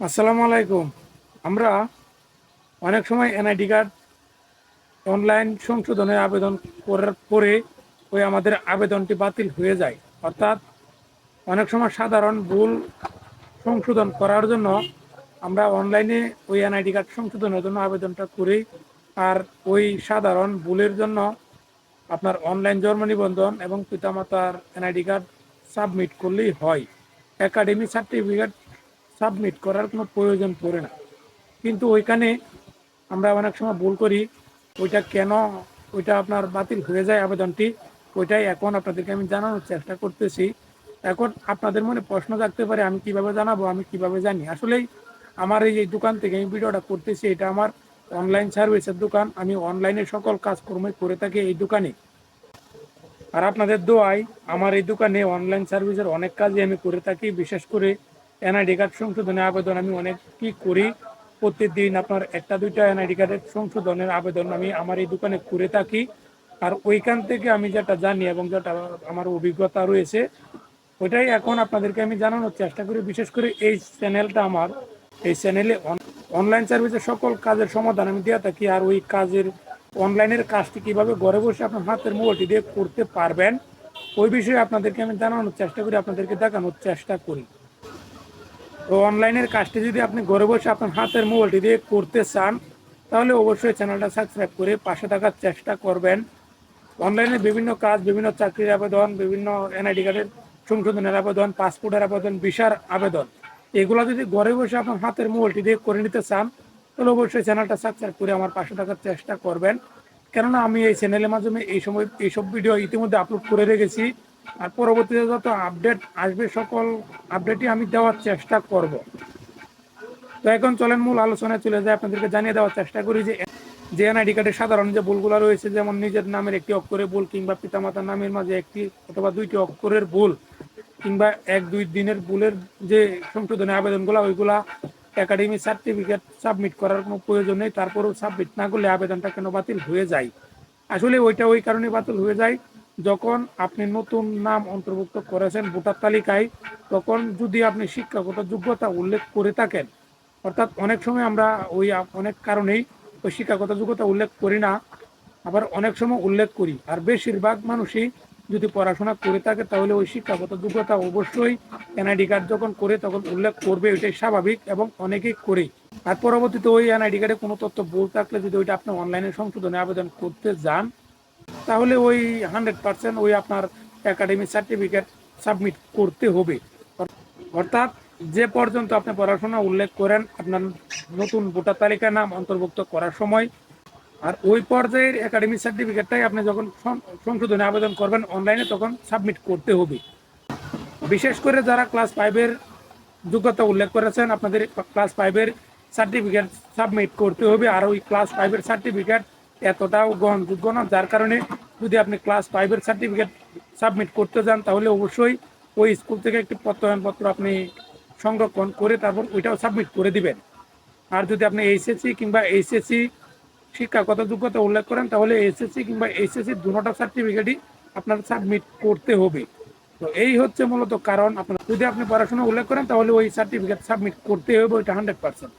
আসসালামু আলাইকুম। আমরা অনেক সময় এনআইডি কার্ড অনলাইন সংশোধনের আবেদন করার পরে ওই আমাদের আবেদনটি বাতিল হয়ে যায়। অর্থাৎ অনেক সময় সাধারণ ভুল সংশোধন করার জন্য আমরা অনলাইনে ওই এনআইডি কার্ড সংশোধনের জন্য আবেদনটা করি। আর ওই সাধারণ ভুলের জন্য আপনার অনলাইন জন্ম নিবন্ধন এবং পিতামাতার এনআইডি কার্ড সাবমিট করলেই হয়। একাডেমি সার্টিফিকেট সাবমিট করার কোনো প্রয়োজন পড়ে না। কিন্তু ওইখানে আমরা অনেক সময় ভুল করি, ওইটা কেন, ওইটা আপনার বাতিল হয়ে যায় আবেদনটি, ওইটাই এখন আপনাদেরকে আমি জানানোর চেষ্টা করতেছি। এখন আপনাদের মনে প্রশ্ন থাকতে পারে, আমি কীভাবে জানাব, আমি কীভাবে জানি? আসলেই আমার এই যে দোকান থেকে আমি ভিডিওটা করতেছি, এটা আমার অনলাইন সার্ভিসের দোকান, আমি অনলাইনে সকল কাজকর্ম করে থাকি এই দোকানে। আর আপনাদের দোয়াই আমার এই দোকানে অনলাইন সার্ভিসের অনেক কাজই আমি করে থাকি, বিশেষ করে এনআইডি কার্ড সংশোধনের আবেদন আমি অনেক কি করি, প্রতিদিন আপনার একটা, দুইটা এনআইডি কার্ডের সংশোধনের আবেদন আমি আমার এই দোকানে করে থাকি। আর ওইখান থেকে আমি যেটা জানি এবং যেটা আমার অভিজ্ঞতা রয়েছে, ওইটাই এখন আপনাদেরকে আমি জানানোর চেষ্টা করি। বিশেষ করে এই চ্যানেলটা আমার, এই চ্যানেলে অনলাইন সার্ভিসের সকল কাজের সমাধান আমি দিয়ে থাকি। আর ওই কাজের অনলাইনের কাজটি কীভাবে ঘরে বসে আপনার হাতের মোবাইলটি দিয়ে করতে পারবেন, ওই বিষয়ে আপনাদেরকে আমি জানানোর চেষ্টা করি, আপনাদেরকে দেখানোর চেষ্টা করি। তো অনলাইনের কাজটি যদি আপনি ঘরে বসে আপনার হাতের মোবাইলটি দিয়ে করতে চান, তাহলে অবশ্যই চ্যানেলটা সাবস্ক্রাইব করে পাশে থাকার চেষ্টা করবেন। অনলাইনে বিভিন্ন কাজ, বিভিন্ন চাকরির আবেদন, বিভিন্ন এনআইডি কার্ডের সংশোধনের আবেদন, পাসপোর্টের আবেদন, ভিসার আবেদন, এগুলো যদি ঘরে বসে আপনার হাতের মোবাইলটি দিয়ে করে নিতে চান, তাহলে অবশ্যই চ্যানেলটা সাবস্ক্রাইব করে আমার পাশে থাকার চেষ্টা করবেন। কেননা আমি এই চ্যানেলের মাধ্যমে এই সময় এইসব ভিডিও ইতিমধ্যে আপলোড করে রেখেছি। আর পরবর্তীতে যত আপডেট আসবে, সকল আপডেটই আমি দেওয়ার চেষ্টা করব। তো এখন চলেন, মূল আলোচনায় চলে যায় আপনাদেরকে জানিয়ে দেওয়ার চেষ্টা করি যে যে এনআইডি কার্ডের সাধারণ যে ভুলগুলো রয়েছে, যেমন নিজের নামের একটি অক্ষরের ভুল কিংবা পিতামাতার নামের মাঝে একটি অথবা দুইটি অক্ষরের ভুল, কিংবা এক দুই দিনের ভুলের যে সংশোধনের আবেদনগুলো, ওইগুলা একাডেমি সার্টিফিকেট সাবমিট করার কোনো প্রয়োজন নেই। তারপরেও সাবমিট না করলে আবেদনটা কেন বাতিল হয়ে যায়? আসলে ওইটা ওই কারণে বাতিল হয়ে যায় যখন আপনি নতুন নাম অন্তর্ভুক্ত করেছেন ভোটার তালিকায়, তখন যদি আপনি শিক্ষাগত যোগ্যতা উল্লেখ করে থাকেন, অর্থাৎ অনেক সময় আমরা ওই অনেক কারণেই ওই শিক্ষাগত যোগ্যতা উল্লেখ করি না, আবার অনেক সময় উল্লেখ করি। আর বেশিরভাগ মানুষই যদি পড়াশোনা করে থাকে, তাহলে ওই শিক্ষাগত যোগ্যতা অবশ্যই এনআইডি কার্ড যখন করে, তখন উল্লেখ করবে, এটাই স্বাভাবিক এবং অনেকেই করে। আর পরবর্তীতে ওই এনআইডি কার্ডে কোনো তথ্য ভুল থাকলে যদি ওইটা আপনি অনলাইনে সংশোধনে আবেদন করতে যান তাহলে ওই হান্ড্রেড পার্সেন্ট ওই আপনার একাডেমি সার্টিফিকেট সাবমিট করতে হবে। অর্থাৎ যে পর্যন্ত আপনি পড়াশোনা উল্লেখ করেন, আপনার নতুন ভোটার তালিকার নাম অন্তর্ভুক্ত করার সময়, আর ওই পর্যায়ের একাডেমিক সার্টিফিকেটটাই আপনি যখন সংশোধনে আবেদন করবেন অনলাইনে তখন সাবমিট করতে হবে। বিশেষ করে যারা ক্লাস ফাইভের যোগ্যতা উল্লেখ করেছেন, আপনাদের ক্লাস ফাইভের সার্টিফিকেট সাবমিট করতে হবে, আর ওই ক্লাস ফাইভের সার্টিফিকেট এতটাও গ্রহণযোগ্য না। যার কারণে যদি আপনি ক্লাস ফাইভের সার্টিফিকেট সাবমিট করতে যান, তাহলে অবশ্যই ওই স্কুল থেকে একটি প্রত্যয়নপত্র আপনি সংরক্ষণ করে তারপর ওইটাও সাবমিট করে দিবেন। আর যদি আপনি এইচএসসি কিংবা এইচএসসি শিক্ষাগত যোগ্যতা উল্লেখ করেন, তাহলে এসএসসি কিংবা এইচএসসি দুটো সার্টিফিকেটই আপনার সাবমিট করতে হবে। তো এই হচ্ছে মূলত কারণ। আপনার যদি আপনি পড়াশোনা উল্লেখ করেন, তাহলে ওই সার্টিফিকেট সাবমিট করতে হবে, ওইটা হান্ড্রেড পার্সেন্ট